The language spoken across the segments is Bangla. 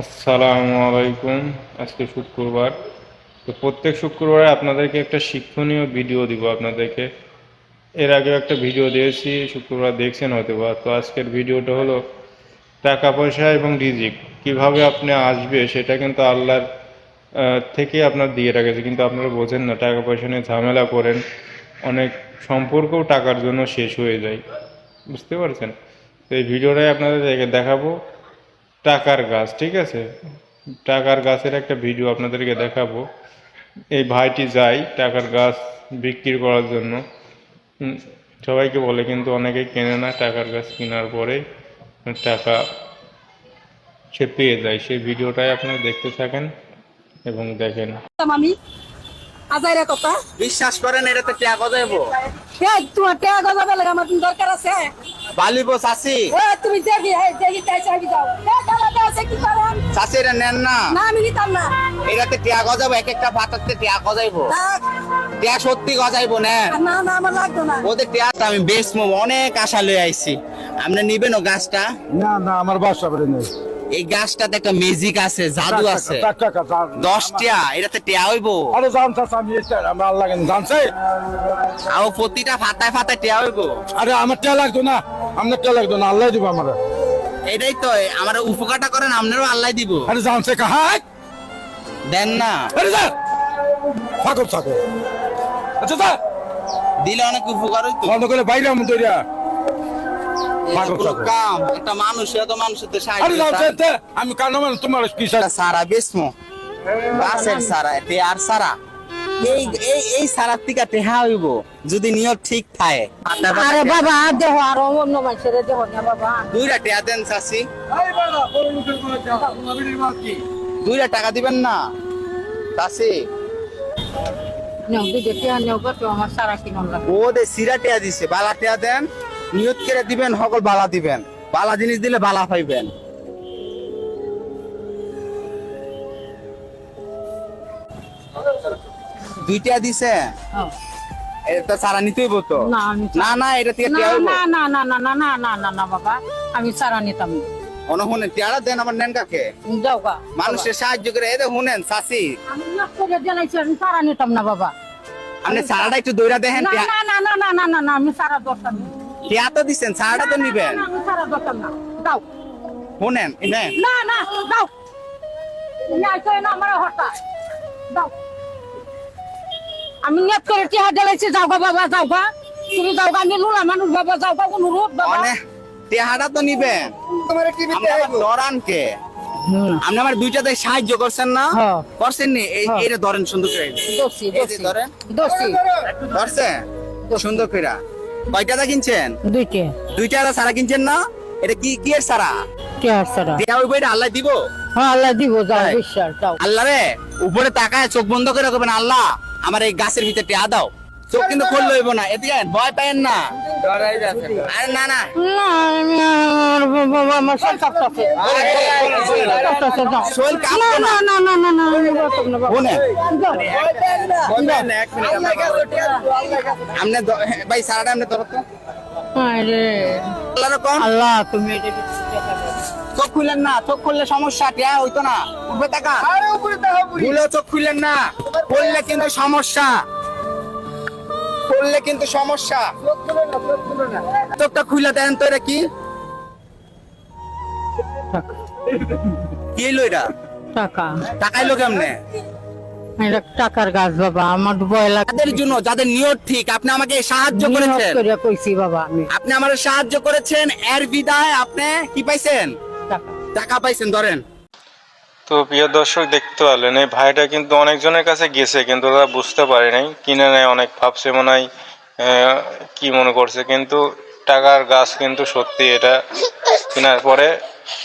আসসালামু আলাইকুম। আজকে শুক্রবার। তো প্রত্যেক শুক্রবারে আপনাদেরকে একটা শিক্ষণীয় ভিডিও দিব আপনাদেরকে। এর আগে একটা ভিডিও দিয়েছি, শুক্রবার দেখছেন হয়তো বা তো আজকের ভিডিওটা হলো টাকা পয়সা এবং রিজিক। কীভাবে আপনি আসবে সেটা কিন্তু আল্লাহর থেকে আপনার দিয়ে রাখেছে। কিন্তু আপনারা বোঝেন না, টাকা পয়সা নিয়ে ঝামেলা করেন, অনেক সম্পর্কও টাকার জন্য শেষ হয়ে যায়। বুঝতে পারছেন? তো এই ভিডিওটাই আপনাদের দেখাবো। টাকার গাছ ঠিক আছে? টাকার গাছের একটা ভিডিও আপনাদেরকে দেখাবো। এই ভাইটি যায় টাকার গাছ বিক্রি করার জন্য। সবাইকে বলে কিন্তু অনেকেই কেনে না টাকার গাছ কেনার পরে টাকা সে পেয়ে যায়। সেই ভিডিওটাই আপনারা দেখতে থাকেন এবং দেখেন। আমি আজাইরা কথা। বিশ্বাস করেন এটাতে টাকা দেবো তোমার টাকা গজাবে আমার দরকার আছে? বালিব চাষি ও তুমি দেখি হে দেখি তাই চাবি দাও। চাষি এটা নেন না। না আমি নিতাম না। এটাতে টিয়া গজাবো এক একটা পাতাতে টিয়া গজাইবো। টিয়া সত্যি গজাইবো নেন। না না আমার লাগতো না। ওদের টিয়া আমি বেচবো অনেক আশা লয়ে আইছি। আপনি নিবেন ও গাছটা? না না আমার বাসা করে নেই। এই গাছটাতে একটা মিউজিক আছে জাদু আছে। টাকা টাকা টাকা দশ টিয়া এটাতে টিয়া হইবো। আরে জানছে আমি আমার আল্লাহ কেন জানছে? আর প্রতিটা ফাতায় ফাতায় টিয়া হইবো। আরে আমার টেয়া লাগতো না। আপনার কে লাগতো না? আল্লাহ দিব আমার। এটাই তো আমার উপকারটা করেন আপনারও আল্লাহ দিব। আরে জানছে কাহাই দেন না। আরে যা! ফাকর থাকে আচ্ছা যা! দিলে অনেক উপকার হইতো। বন্ধ করে বাইরে আমি তৈরিয়া এটা পাগল কোনো পাগল। কাম একটা মানুষ এত মানুষের তো আরে সাহায্য জানছে তে, আমি কানো মানে তোমার কি সারা বেসমো গাছের সারা তে আর সারা। এই এই এই সারার থেকে টেহা হইব। যদি নিয়ত ঠিক থাকে। আরে বাবা দেহ আর অন্য মানুষের দেহ না বাবা। দুইটা টেহা দেন দুইটা টাকা দিবেন না। টিয়া নিয়ত করে দিবেন সকল বালা দিবেন। বালা জিনিস দিলে বালা পাইবেন। দুইটা দিছে হ্যাঁ। এটা সারা নিতে হইব তো না, না এটা থেকে না না না না না না না না না বাবা আমি সারা নিতাম না অনহুনে টেহারা দেন আমার নেন কাকে যাও গা মানুষের সাহায্য করে এই শুনেন চাষি আমি না করে জানাইছি আমি সারা নিতাম না বাবা আপনি সারাটা একটু দেখেন না না না না না না না না আমি সারা দরকার না টিয়া তো সারাটা তো নিবেন আমি সারা দরকার না দাও না না দাও তুমি আইছো না আমার হটা দাও আমি নেট করে টিহা ঢেলেছি যাও গা বাবা যাও গা তুমি যাও গা আমি লুলা মানুষ বাবা যাও গা কোনো রোদ বাবা। অনে টিয়াটা তো নিবেন আপনি আবার ধরান কে আপনি আমার দুইটাতে সাহায্য করছেন না। করছেন নি? এই। এটা ধরেন সুন্দর করে। দোষী দোষী। ধরেন। দোষী। ধরছেন সুন্দর করে কয়টাটা কিনছেন? দুইটে। দুইটা সারা কিনছেন না? এটা কি কি এর সারা? টিহার সারা? টিয়া ওই বইটা আল্লাহ দিব? হ্যাঁ আল্লাহ দিব যাও বিশ্বাস যাও। আল্লাহ রে উপরে তাকায় চোখ বন্ধ করে রাখবেন আল্লাহ। আমার এই গাছের ভিতরে টেয়া দাও চোখ কিন্তু খোল লইব না এদিকে ভয় পাইন না আরে না না আমনে ভাই সারাটা আমনে ধরো তো আল্লাহ তুমি চোখ খুলেন না চোখ খুললে সমস্যা টিয়া হইতো না। উপরে তাকা ভুলেও চোখ খুলেন না খুললে কিন্তু সমস্যা। খুললে কিন্তু সমস্যা। চোখটা খুলে দেন তো এটা কি? কি এলো এটা? টাকা। টাকাইলো কেমনে? এটা টাকার গাছ বাবা আমার ভয় লাগে তাদের জন্য যাদের নিয়ত ঠিক আপনি আমাকে সাহায্য করেছেন। কইছি বাবা আপনি আমার সাহায্য করেছেন এর বিদায় আপনি কি পাইছেন? টাকা। টাকা পাইছেন ধরেন। তো প্রিয় দর্শক দেখতে পারলেন এই ভাইটা কিন্তু অনেকজনের কাছে গেছে কিন্তু ওরা বুঝতে পারে নাই কিনে নেয় অনেক ভাবছে মনে হয় আহ, কি মনে করছে কিন্তু টাকার গাছ কিন্তু সত্যি এটা কেনার পরে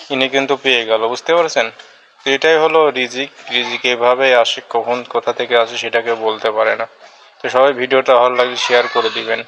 ইনি কিন্তু পেয়ে গেল বুঝতে পারছেন? তো এটাই হলো রিজিক রিজিক এভাবে আসে কখন কোথা থেকে আসে সেটাকে বলতে পারে না। তো সবাই ভিডিওটা ভালো লাগলে শেয়ার করে দিবেন।